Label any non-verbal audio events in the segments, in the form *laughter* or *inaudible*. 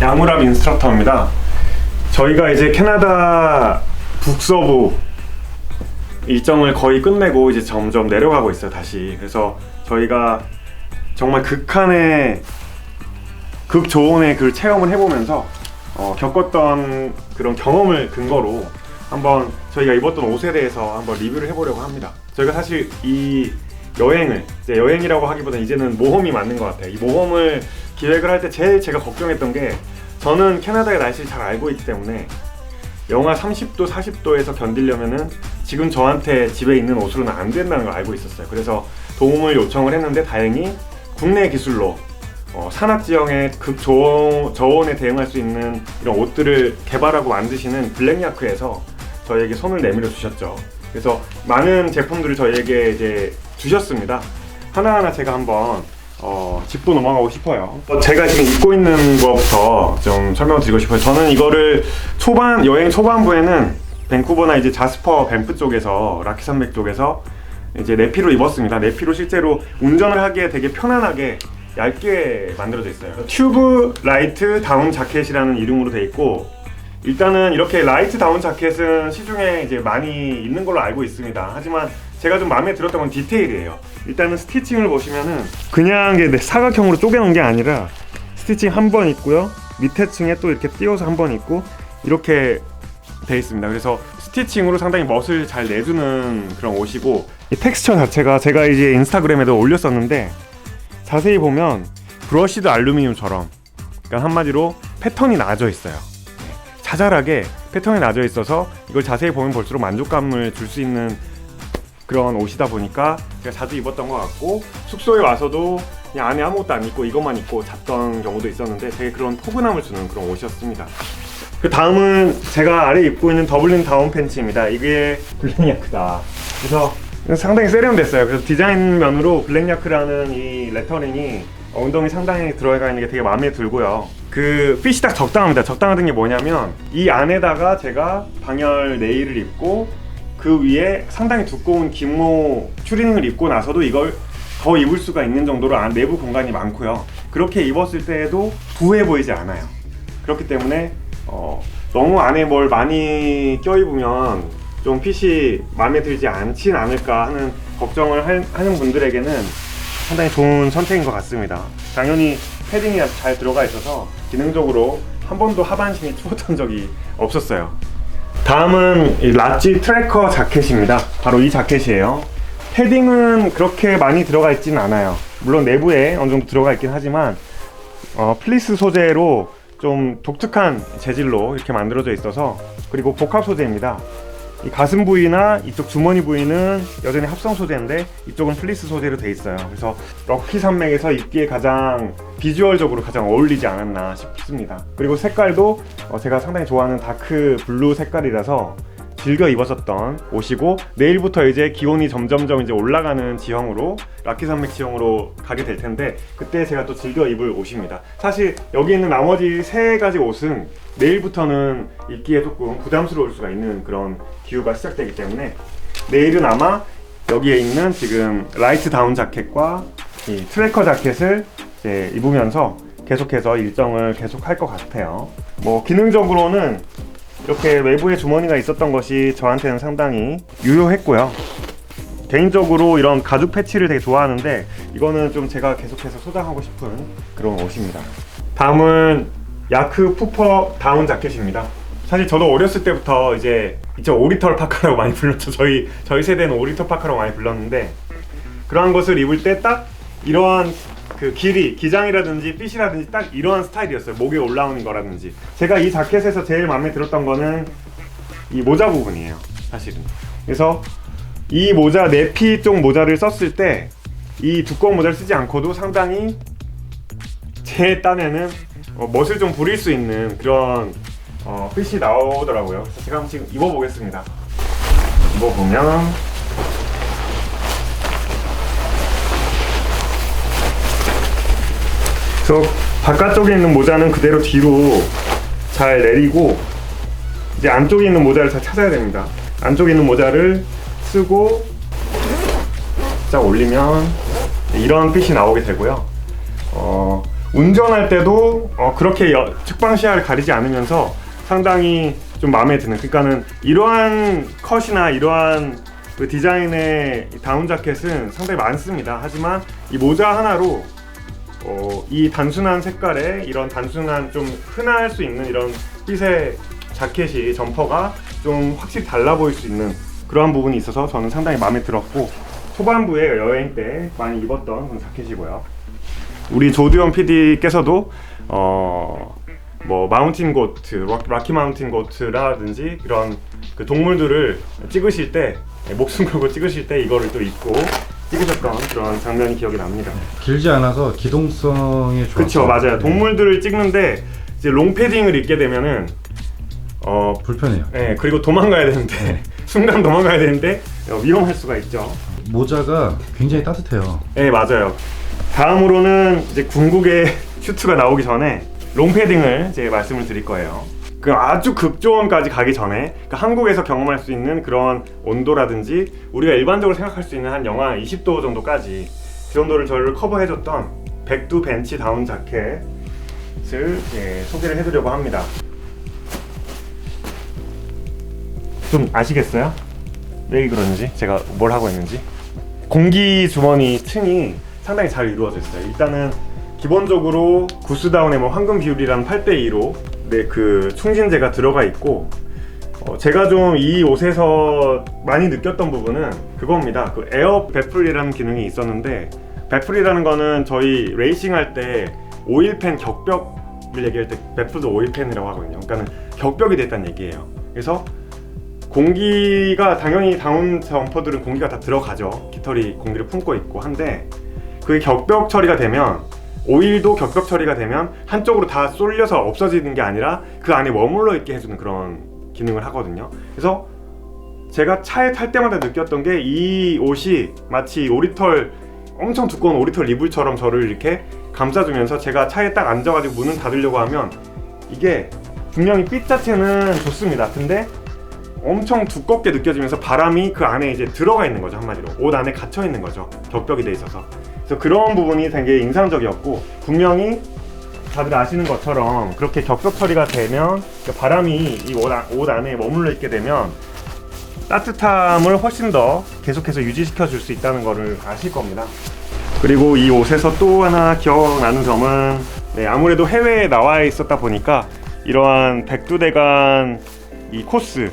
야무랍 인스트럭터입니다. 저희가 이제 캐나다 북서부 일정을 거의 끝내고 이제 점점 내려가고 있어요 다시. 그래서 저희가 정말 극한의 극조온의 그 체험을 해보면서 어, 겪었던 그런 경험을 근거로 한번 저희가 입었던 옷에 대해서 한번 리뷰를 해보려고 합니다. 저희가 사실 이 여행을 이제 여행이라고 하기보다 이제는 모험이 맞는 것 같아요. 이 모험을 기획을 할 때 제일 제가 걱정했던 게 저는 캐나다의 날씨를 잘 알고 있기 때문에 영하 30도, 40도에서 견디려면은 지금 저한테 집에 있는 옷으로는 안 된다는 걸 알고 있었어요. 그래서 도움을 요청을 했는데 다행히 국내 기술로 어, 산악 지형의 극 저온에 대응할 수 있는 이런 옷들을 개발하고 만드시는 블랙야크에서 저희에게 손을 내밀어 주셨죠. 그래서 많은 제품들을 저희에게 이제 주셨습니다. 하나하나 제가 한번 어, 짚고 넘어가고 싶어요. 어, 제가 지금 입고 있는 것부터 좀 설명드리고 싶어요. 저는 이거를 초반 여행 초반부에는 밴쿠버나 이제 자스퍼 밴프 쪽에서 라키 산맥 쪽에서 이제 네피로 입었습니다. 네피로 실제로 운전을 하기에 되게 편안하게 얇게 만들어져 있어요. 튜브 라이트 다운 자켓이라는 이름으로 돼 있고 일단은 이렇게 라이트 다운 자켓은 시중에 이제 많이 있는 걸로 알고 있습니다. 하지만 제가 좀 마음에 들었던 건 디테일이에요. 일단은 스티칭을 보시면은 그냥 사각형으로 쪼개놓은 게 아니라 스티칭 한 번 있고요. 밑에 층에 또 이렇게 띄워서 한 번 있고 이렇게 돼 있습니다. 그래서 스티칭으로 상당히 멋을 잘 내주는 그런 옷이고 이 텍스처 자체가 제가 이제 인스타그램에도 올렸었는데 자세히 보면 브러시드 알루미늄처럼 그러니까 한마디로 패턴이 나져 있어요. 자잘하게 패턴이 나져 있어서 이걸 자세히 보면 볼수록 만족감을 줄 수 있는 그런 옷이다 보니까 제가 자주 입었던 것 같고 숙소에 와서도 그냥 안에 아무것도 안 입고 이것만 입고 잤던 경우도 있었는데 되게 그런 포근함을 주는 그런 옷이었습니다. 그 다음은 제가 아래 입고 있는 더블린 다운 팬츠입니다. 이게 블랙 야크다. 그래서 상당히 세련됐어요. 그래서 디자인 면으로 블랙야크라는 이 레터링이 엉덩이 상당히 들어가 있는 게 되게 마음에 들고요. 그 핏이 딱 적당합니다. 적당한 게 뭐냐면 이 안에다가 제가 방열 네일을 입고 그 위에 상당히 두꺼운 기모 추리닝을 입고 나서도 이걸 더 입을 수가 있는 정도로 안 내부 공간이 많고요. 그렇게 입었을 때에도 부해 보이지 않아요. 그렇기 때문에 어, 너무 안에 뭘 많이 껴입으면 좀 핏이 마음에 들지 않진 않을까 하는 걱정을 할- 하는 분들에게는 상당히 좋은 선택인 것 같습니다. 당연히 패딩이 잘 들어가 있어서 기능적으로 한 번도 하반신이 추웠던 적이 없었어요. 다음은 이 라지 트래커 자켓입니다. 바로 이 자켓이에요. 패딩은 그렇게 많이 들어가 있지는 않아요. 물론 내부에 어느 정도 들어가 있긴 하지만 어, 플리스 소재로 좀 독특한 재질로 이렇게 만들어져 있어서 그리고 복합 소재입니다. 이 가슴 부위나 이쪽 주머니 부위는 여전히 합성 소재인데 이쪽은 플리스 소재로 돼 있어요. 그래서 럭키 산맥에서 입기에 가장 비주얼적으로 가장 어울리지 않았나 싶습니다. 그리고 색깔도 어, 제가 상당히 좋아하는 다크 블루 색깔이라서 즐겨 입었었던 옷이고 내일부터 이제 기온이 점점점 이제 올라가는 지형으로 라키 산맥 지형으로 가게 될 텐데 그때 제가 또 즐겨 입을 옷입니다. 사실 여기 있는 나머지 세 가지 옷은 내일부터는 입기에 조금 부담스러울 수가 있는 그런 기후가 시작되기 때문에 내일은 아마 여기에 있는 지금 라이트 다운 자켓과 이 트래커 자켓을 입으면서 계속해서 일정을 계속 할 것 같아요. 뭐 기능적으로는 이렇게 외부에 주머니가 있었던 것이 저한테는 상당히 유효했고요. 개인적으로 이런 가죽 패치를 되게 좋아하는데 이거는 좀 제가 계속해서 소장하고 싶은 그런 옷입니다. 다음은 야크 푸퍼 다운 자켓입니다. 사실 저도 어렸을 때부터 이제 이제 오리털 파카라고 많이 불렀죠. 저희 저희 세대는 오리털 파카라고 많이 불렀는데 그러한 것을 입을 때 딱 이러한 그 길이 기장이라든지 핏이라든지 딱 이러한 스타일이었어요. 목에 올라오는 거라든지 제가 이 자켓에서 제일 마음에 들었던 거는 이 모자 부분이에요. 사실은 그래서 이 모자 네피 쪽 모자를 썼을 때 이 두꺼운 모자를 쓰지 않고도 상당히 제 딴에는 어, 멋을 좀 부릴 수 있는 그런 어, 핏이 나오더라고요. 그래서 제가 한번 지금 입어보겠습니다. 입어보면 그래서 바깥쪽에 있는 모자는 그대로 뒤로 잘 내리고 이제 안쪽에 있는 모자를 잘 찾아야 됩니다. 안쪽에 있는 모자를 쓰고 쫙 올리면 이런 핏이 나오게 되고요. 어, 운전할 때도 어, 그렇게 여- 측방 시야를 가리지 않으면서 상당히 좀 마음에 드는. 그러니까는 이러한 컷이나 이러한 그 디자인의 이 다운 자켓은 상당히 많습니다. 하지만 이 모자 하나로 어, 이 단순한 색깔에 이런 단순한 좀 흔할 수 있는 이런 핏의 자켓이 점퍼가 좀 확실히 달라 보일 수 있는 그러한 부분이 있어서 저는 상당히 마음에 들었고 초반부에 여행 때 많이 입었던 그런 자켓이고요. 우리 조두현 PD께서도 어, 뭐 마운틴 고트, 락- 라키 마운틴 고트라든지 이런 그 동물들을 찍으실 때 네, 목숨 걸고 찍으실 때 이거를 또 입고 찍으셨던 그런 장면이 기억이 납니다. 길지 않아서 기동성이 좋아서 그렇죠, 맞아요. 네. 동물들을 찍는데 이제 롱 패딩을 입게 되면은 어, 불편해요. 네, 그리고 도망가야 되는데 *laughs* 순간 도망가야 되는데 어, 위험할 수가 있죠. 모자가 굉장히 따뜻해요. 네, 맞아요. 다음으로는 이제 궁극의 *laughs* 슈트가 나오기 전에 롱 패딩을 이제 말씀을 드릴 거예요. 그 아주 극조원까지 가기 전에 그러니까 한국에서 경험할 수 있는 그런 온도라든지 우리가 일반적으로 생각할 수 있는 한 영하 20도 정도까지 그 정도를 저를 커버해줬던 백두 벤치 다운 자켓을 예, 소개를 해드리려고 합니다. 좀 아시겠어요? 왜 그러는지 제가 뭘 하고 있는지 공기 주머니 층이 상당히 잘 이루어져 있어요. 일단은 기본적으로 구스다운의 뭐 황금 비율이라는 8대 2로 네, 그 충진제가 들어가 있고 어, 제가 좀 이 옷에서 많이 느꼈던 부분은 그겁니다. 그 에어 베풀이라는 기능이 있었는데 베풀이라는 거는 저희 레이싱 할 때 오일팬 격벽을 얘기할 때 베풀도 오일팬이라고 하거든요. 그러니까는 격벽이 됐다는 얘기예요. 그래서 공기가 당연히 다운 점퍼들은 공기가 다 들어가죠. 깃털이 공기를 품고 있고 한데 그게 격벽 처리가 되면 오일도 격벽 처리가 되면 한쪽으로 다 쏠려서 없어지는 게 아니라 그 안에 머물러 있게 해주는 그런 기능을 하거든요. 그래서 제가 차에 탈 때마다 느꼈던 게 이 옷이 마치 오리털 엄청 두꺼운 오리털 이불처럼 저를 이렇게 감싸주면서 제가 차에 딱 앉아가지고 문을 닫으려고 하면 이게 분명히 핏 자체는 좋습니다. 근데 엄청 두껍게 느껴지면서 바람이 그 안에 이제 들어가 있는 거죠 한마디로 옷 안에 갇혀 있는 거죠 격벽이 돼 있어서 그래서 그런 부분이 되게 인상적이었고 분명히 다들 아시는 것처럼 그렇게 격벽 처리가 되면 그 바람이 이 옷 안에 머물러 있게 되면 따뜻함을 훨씬 더 계속해서 유지시켜 줄 수 있다는 것을 아실 겁니다. 그리고 이 옷에서 또 하나 기억나는 점은 네, 아무래도 해외에 나와 있었다 보니까 이러한 백두대간 이 코스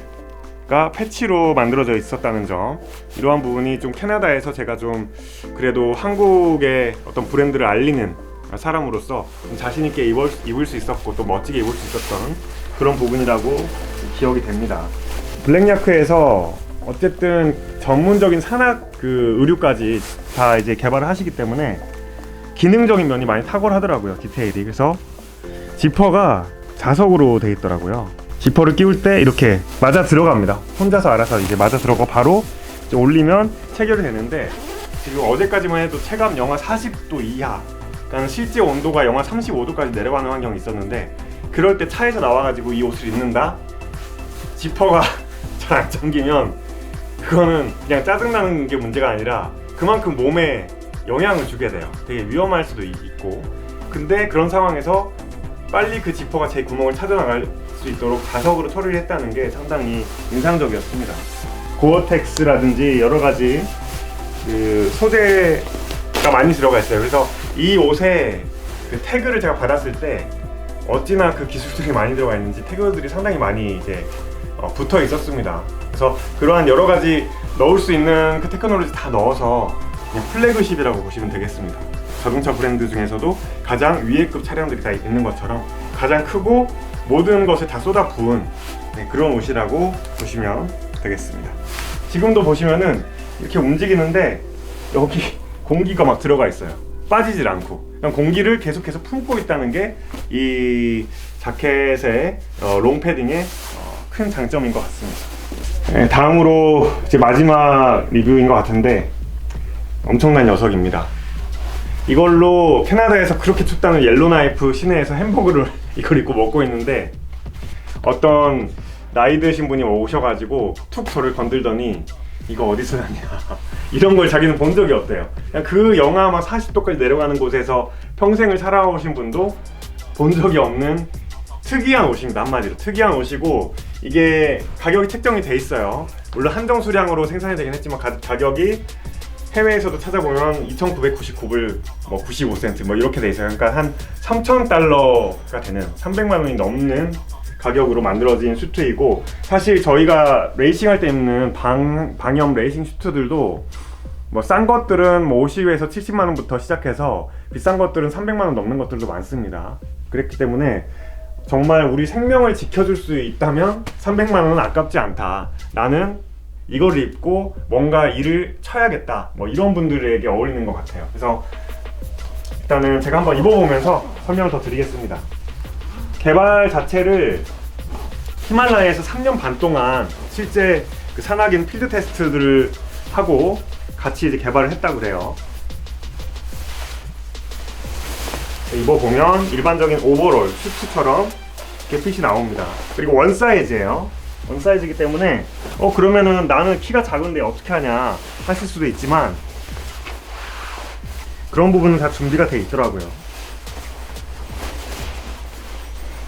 가 패치로 만들어져 있었다는 점. 이러한 부분이 좀 캐나다에서 제가 좀 그래도 한국의 어떤 브랜드를 알리는 사람으로서 좀 자신 있게 입을, 입을 수 있었고 또 멋지게 입을 수 있었던 그런 부분이라고 기억이 됩니다. 블랙야크에서 어쨌든 전문적인 산악 그 의류까지 다 이제 개발을 하시기 때문에 기능적인 면이 많이 탁월하더라고요 디테일이. 그래서 지퍼가 자석으로 돼 있더라고요 지퍼를 끼울 때 이렇게 맞아 들어갑니다 혼자서 알아서 이제 맞아 들어가 바로 이제 올리면 체결이 되는데 지금 어제까지만 해도 체감 영하 40도 이하 그러니까 실제 온도가 영하 35도까지 내려가는 환경이 있었는데 그럴 때 차에서 나와가지고 이 옷을 입는다 지퍼가 *laughs* 잘 안 잠기면 그거는 그냥 짜증나는 게 문제가 아니라 그만큼 몸에 영향을 주게 돼요. 되게 위험할 수도 있- 있고. 근데 그런 상황에서 빨리 그 지퍼가 제 구멍을 찾아나갈 수 있도록 자석으로 처리를 했다는 게 상당히 인상적이었습니다. 고어텍스라든지 여러 가지 그 소재가 많이 들어가 있어요. 그래서 이 옷에 그 태그를 제가 받았을 때 어찌나 그 기술들이 많이 들어가 있는지 태그들이 상당히 많이 이제 어, 붙어 있었습니다. 그래서 그러한 여러 가지 넣을 수 있는 그 테크놀로지 다 넣어서 플래그십이라고 보시면 되겠습니다. 자동차 브랜드 중에서도 가장 위에급 차량들이 다 있는 것처럼 가장 크고 모든 것을 다 쏟아 부은 네, 그런 옷이라고 보시면 되겠습니다. 지금도 보시면은 이렇게 움직이는데 여기 *laughs* 공기가 막 들어가 있어요. 빠지질 않고 그냥 공기를 계속해서 품고 있다는 게 이 자켓의 어, 롱 패딩의 어, 큰 장점인 것 같습니다. 네, 다음으로 이제 마지막 리뷰인 것 같은데 엄청난 녀석입니다. 이걸로 캐나다에서 그렇게 춥다는 옐로나이프 시내에서 햄버거를 이걸 입고 먹고 있는데 어떤 나이 드신 분이 오셔가지고 툭 저를 건들더니 이거 어디서 났냐? *laughs* 이런 걸 자기는 본 적이 없대요. 그냥 그 영하 막 40도까지 내려가는 곳에서 평생을 살아오신 분도 본 적이 없는 특이한 옷입니다 한마디로. 특이한 옷이고 이게 가격이 책정이 돼 있어요. 물론 한정 수량으로 생산이 되긴 했지만 가, 가격이 해외에서도 찾아보면 2,999불 뭐 95센트 뭐 이렇게 돼 있어요. 그러니까 한 3,000달러가 되는 300만 원이 넘는 가격으로 만들어진 슈트이고 사실 저희가 레이싱 할 때 입는 방, 방염 레이싱 슈트들도 뭐 싼 것들은 뭐 50에서 70만 원부터 시작해서 비싼 것들은 300만 원 넘는 것들도 많습니다. 그렇기 때문에 정말 우리 생명을 지켜줄 수 있다면 300만 원은 아깝지 않다. 나는 이걸 입고 뭔가 일을 쳐야겠다. 뭐 이런 분들에게 어울리는 것 같아요. 그래서 일단은 제가 한번 입어보면서 설명을 더 드리겠습니다. 개발 자체를 히말라야에서 3년 반 동안 실제 그 산악인 필드 테스트들을 하고 같이 이제 개발을 했다고 그래요. 입어보면 일반적인 오버롤, 슈트처럼 이렇게 핏이 나옵니다. 그리고 원 사이즈예요. 원 사이즈이기 때문에 어 그러면은 나는 키가 작은데 어떻게 하냐 하실 수도 있지만 그런 부분은 다 준비가 돼 있더라고요.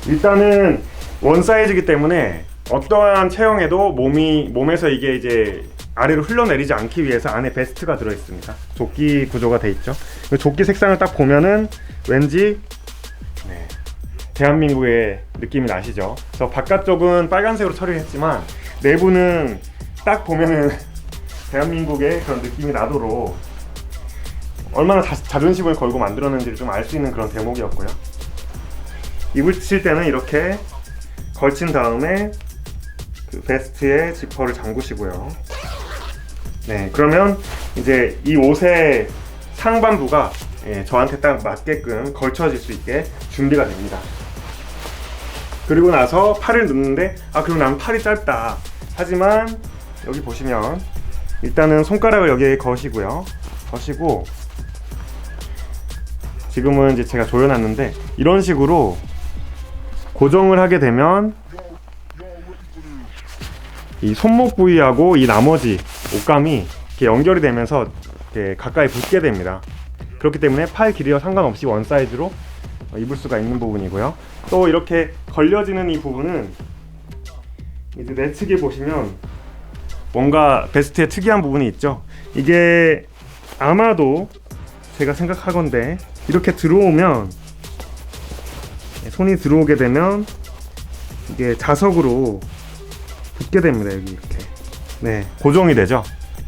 일단은 원 사이즈이기 때문에 어떠한 체형에도 몸이 몸에서 이게 이제 아래로 흘러내리지 않기 위해서 안에 베스트가 들어 있습니다. 조끼 구조가 돼 있죠. 그 조끼 색상을 딱 보면은 왠지 네, 대한민국의 느낌이 나시죠. 그래서 바깥쪽은 빨간색으로 처리했지만 내부는 딱 보면은 *laughs* 대한민국의 그런 느낌이 나도록 얼마나 자, 자존심을 걸고 만들었는지를 좀 알 수 있는 그런 대목이었고요. 입으실 때는 이렇게 걸친 다음에 그 베스트에 지퍼를 잠그시고요. 네, 그러면 이제 이 옷의 상반부가 예, 저한테 딱 맞게끔 걸쳐질 수 있게 준비가 됩니다. 그리고 나서 팔을 넣는데 아 그럼 난 팔이 짧다. 하지만 여기 보시면 일단은 손가락을 여기에 거시고요. 거시고 지금은 이제 제가 조여놨는데 이런 식으로 고정을 하게 되면 이 손목 부위하고 이 나머지 옷감이 이렇게 연결이 되면서 이렇게 가까이 붙게 됩니다. 그렇기 때문에 팔 길이와 상관없이 원 사이즈로 어, 입을 수가 있는 부분이고요. 또 이렇게 걸려지는 이 부분은 이제 내 측에 보시면 뭔가 베스트의 특이한 부분이 있죠. 이게 아마도 제가 생각하건데 이렇게 들어오면 손이 들어오게 되면 이게 자석으로 붙게 됩니다 여기 이렇게. 네. 고정이 되죠?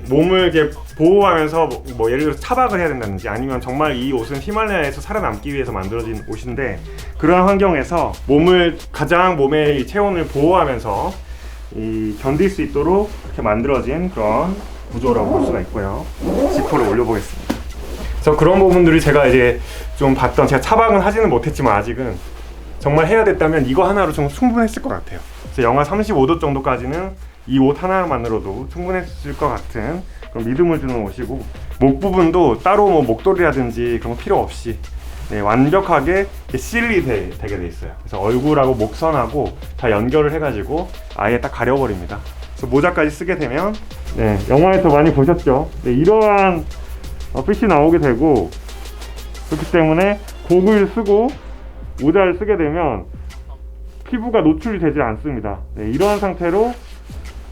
몸을 이렇게 보호하면서 뭐, 뭐 예를 들어서 차박을 해야 된다든지 아니면 정말 이 옷은 히말라야에서 살아남기 위해서 만들어진 옷인데 그러한 환경에서 몸을 가장 몸의 이 체온을 보호하면서 이 견딜 수 있도록 이렇게 만들어진 그런 구조라고 볼 수가 있고요 지퍼를 올려보겠습니다 그래서 그런 부분들이 제가 이제 좀 봤던 제가 차박은 하지는 못했지만 아직은 정말 해야 됐다면 이거 하나로 좀 충분했을 것 같아요. 그래서 영하 35도 정도까지는 이 옷 하나만으로도 충분했을 것 같은 그런 믿음을 주는 옷이고 목 부분도 따로 뭐 목도리라든지 그런 거 필요 없이 네, 완벽하게 되, 되게 돼 있어요. 그래서 얼굴하고 목선하고 다 연결을 해가지고 아예 딱 가려버립니다. 그래서 모자까지 쓰게 되면 네, 영화에서 많이 보셨죠. 네, 이러한 어, 핏이 나오게 되고 그렇기 때문에 곡을 쓰고 모자를 쓰게 되면 피부가 노출이 되지 않습니다. 네, 이러한 상태로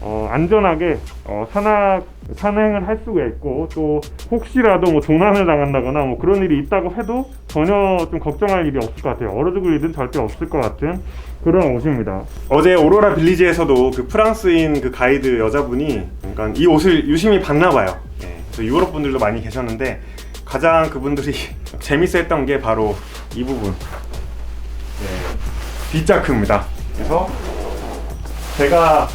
어, 안전하게 어, 산악 산행을 할 수가 있고 또 혹시라도 뭐 조난을 당한다거나 뭐 그런 일이 있다고 해도 전혀 좀 걱정할 일이 없을 것 같아요. 얼어 죽을 일은 절대 없을 것 같은 그런 옷입니다. 어제 오로라 빌리지에서도 그 프랑스인 그 가이드 여자분이 그러니까 이 옷을 유심히 봤나 봐요. 네, 그래서 유럽 분들도 많이 계셨는데 가장 그분들이 *laughs* 재밌어 했던 게 바로 이 부분. 네, 뒷자크입니다. 그래서 제가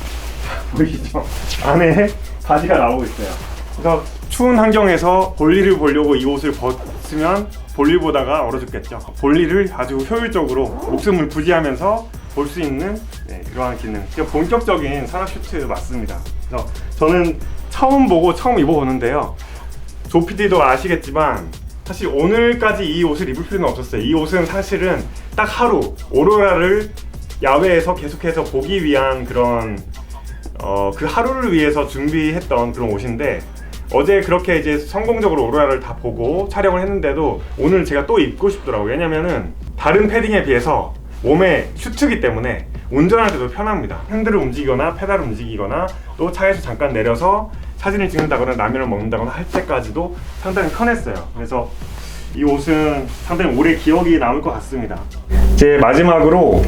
보이시죠? 안에 바지가 나오고 있어요. 그래서 추운 환경에서 볼일을 보려고 이 옷을 벗으면 볼일 보다가 얼어 죽겠죠. 볼일을 아주 효율적으로 목숨을 부지하면서 볼 수 있는 네, 그러한 기능. 그러니까 본격적인 산악 슈트 맞습니다. 그래서 저는 처음 보고 처음 입어보는데요. 조피디도 아시겠지만 사실 오늘까지 이 옷을 입을 필요는 없었어요. 이 옷은 사실은 딱 하루 오로라를 야외에서 계속해서 보기 위한 그런 어, 그 하루를 위해서 준비했던 그런 옷인데 어제 그렇게 이제 성공적으로 오로라를 다 보고 촬영을 했는데도 오늘 제가 또 입고 싶더라고요. 왜냐면은 다른 패딩에 비해서 몸에 슈트기 때문에 운전할 때도 편합니다. 핸들을 움직이거나 페달을 움직이거나 또 차에서 잠깐 내려서 사진을 찍는다거나 라면을 먹는다거나 할 때까지도 상당히 편했어요. 그래서 이 옷은 상당히 오래 기억이 남을 것 같습니다. 이제 마지막으로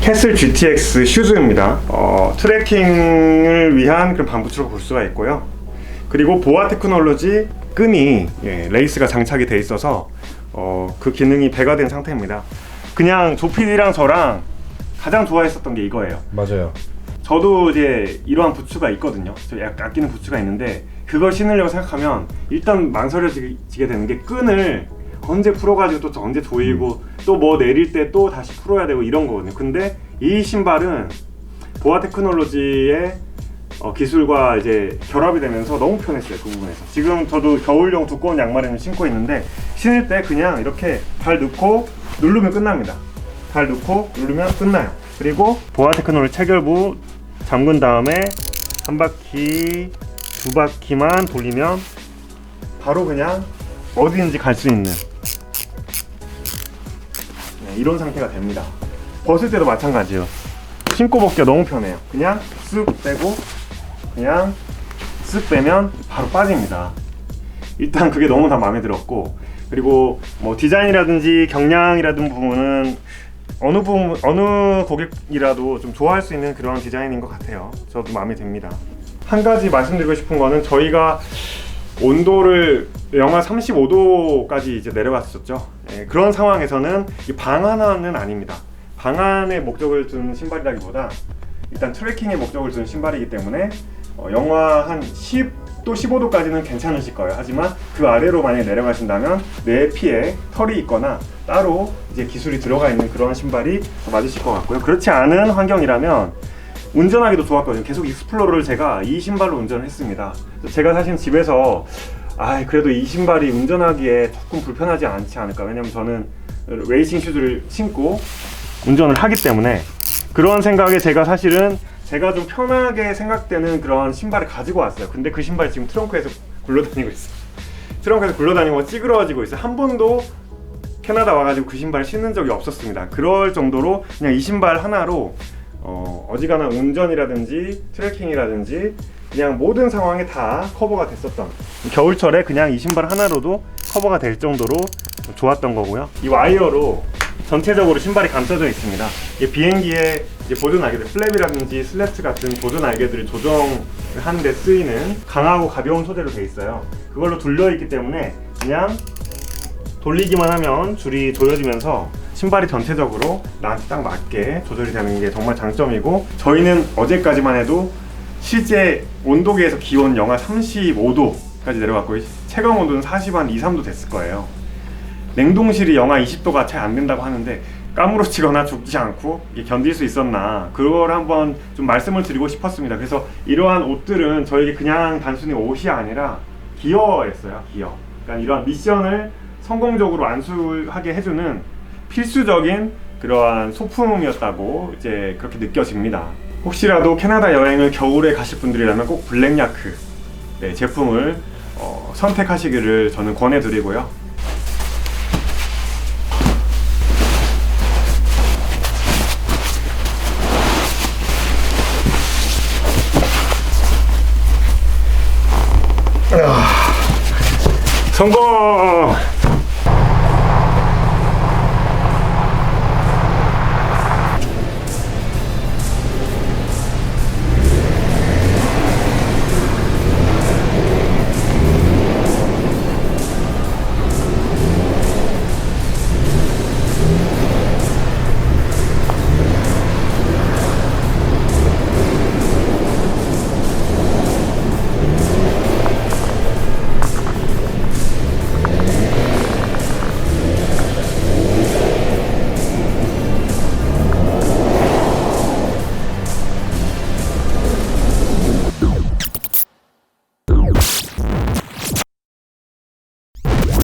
캐슬 GTX 슈즈입니다. 어, 트레킹을 위한 그런 반부츠로 볼 수가 있고요. 그리고 보아 테크놀로지 끈이 예, 레이스가 장착이 돼 있어서 어, 그 기능이 배가 된 상태입니다. 그냥 조피디랑 저랑 가장 좋아했었던 게 이거예요. 맞아요. 저도 이제 이러한 부츠가 있거든요. 저 약- 아끼는 부츠가 있는데 그걸 신으려고 생각하면 일단 망설여지게 되는 게 끈을 언제 풀어가지고 또 언제 조이고 또 뭐 내릴 때 또 다시 풀어야 되고 이런 거거든요. 근데 이 신발은 보아 테크놀로지의 어, 기술과 이제 결합이 되면서 너무 편했어요 그 부분에서. 지금 저도 겨울용 두꺼운 양말을 신고 있는데 신을 때 그냥 이렇게 발 넣고 누르면 끝납니다. 발 넣고 누르면 끝나요. 그리고 보아 테크놀로지 체결부 잠근 다음에 한 바퀴 두 바퀴만 돌리면 바로 그냥 어디든지 갈 수 있는 네, 이런 상태가 됩니다 벗을 때도 마찬가지예요 신고 벗기가 너무 편해요 그냥 쓱 빼고 그냥 쓱 빼면 바로 빠집니다. 일단 그게 너무 다 마음에 들었고 그리고 뭐 디자인이라든지 경량이라든 부분은 어느 부분 어느 고객이라도 좀 좋아할 수 있는 그런 디자인인 것 같아요. 저도 마음에 듭니다. 한 가지 말씀드리고 싶은 거는 저희가 온도를 영하 35도까지 이제 내려갔었죠. 예, 그런 상황에서는 이 방한은 아닙니다. 방한의 목적을 둔 신발이라기보다 일단 트레킹의 목적을 둔 신발이기 때문에 어, 영하 한 10도 15도까지는 괜찮으실 거예요. 하지만 그 아래로 만약에 내려가신다면 뇌 피에 털이 있거나 따로 이제 기술이 들어가 있는 그런 신발이 더 맞으실 것 같고요. 그렇지 않은 환경이라면 운전하기도 좋았거든요. 계속 익스플로러를 제가 이 신발로 운전을 했습니다. 제가 사실 집에서 아 그래도 이 신발이 운전하기에 조금 불편하지 않지 않을까. 왜냐면 저는 레이싱 슈즈를 신고 운전을 하기 때문에 그런 생각에 제가 사실은 제가 좀 편하게 생각되는 그런 신발을 가지고 왔어요. 근데 그 신발이 지금 트렁크에서 굴러다니고 있어요. 트렁크에서 굴러다니고 찌그러지고 있어요. 한 번도 캐나다 와가지고 그 신발 신는 적이 없었습니다. 그럴 정도로 그냥 이 신발 하나로 어, 어지간한 운전이라든지 트레킹이라든지 그냥 모든 상황에 다 커버가 됐었던 겨울철에 그냥 이 신발 하나로도 커버가 될 정도로 좋았던 거고요. 이 와이어로 전체적으로 신발이 감싸져 있습니다. 이 비행기에 보조 날개들, 플랩이라든지 슬래트 같은 보조 날개들을 조정하는 데 쓰이는 강하고 가벼운 소재로 돼 있어요. 그걸로 둘려 있기 때문에 그냥 돌리기만 하면 줄이 조여지면서 신발이 전체적으로 나한테 딱 맞게 조절이 되는 게 정말 장점이고 저희는 어제까지만 해도 실제 온도계에서 기온 영하 35도까지 내려갔고 체감 온도는 40 한 2, 3도 됐을 거예요. 냉동실이 영하 20도가 채안 된다고 하는데 까무러치거나 죽지 않고 견딜 수 있었나 그걸 한번 좀 말씀을 드리고 싶었습니다. 그래서 이러한 옷들은 저에게 그냥 단순히 옷이 아니라 기어였어요. 기어. 그러니까 이러한 미션을 성공적으로 완수하게 해주는 필수적인 그러한 소품이었다고 이제 그렇게 느껴집니다. 혹시라도 캐나다 여행을 겨울에 가실 분들이라면 꼭 블랙야크 네, 제품을 어, 선택하시기를 저는 권해드리고요. 성공!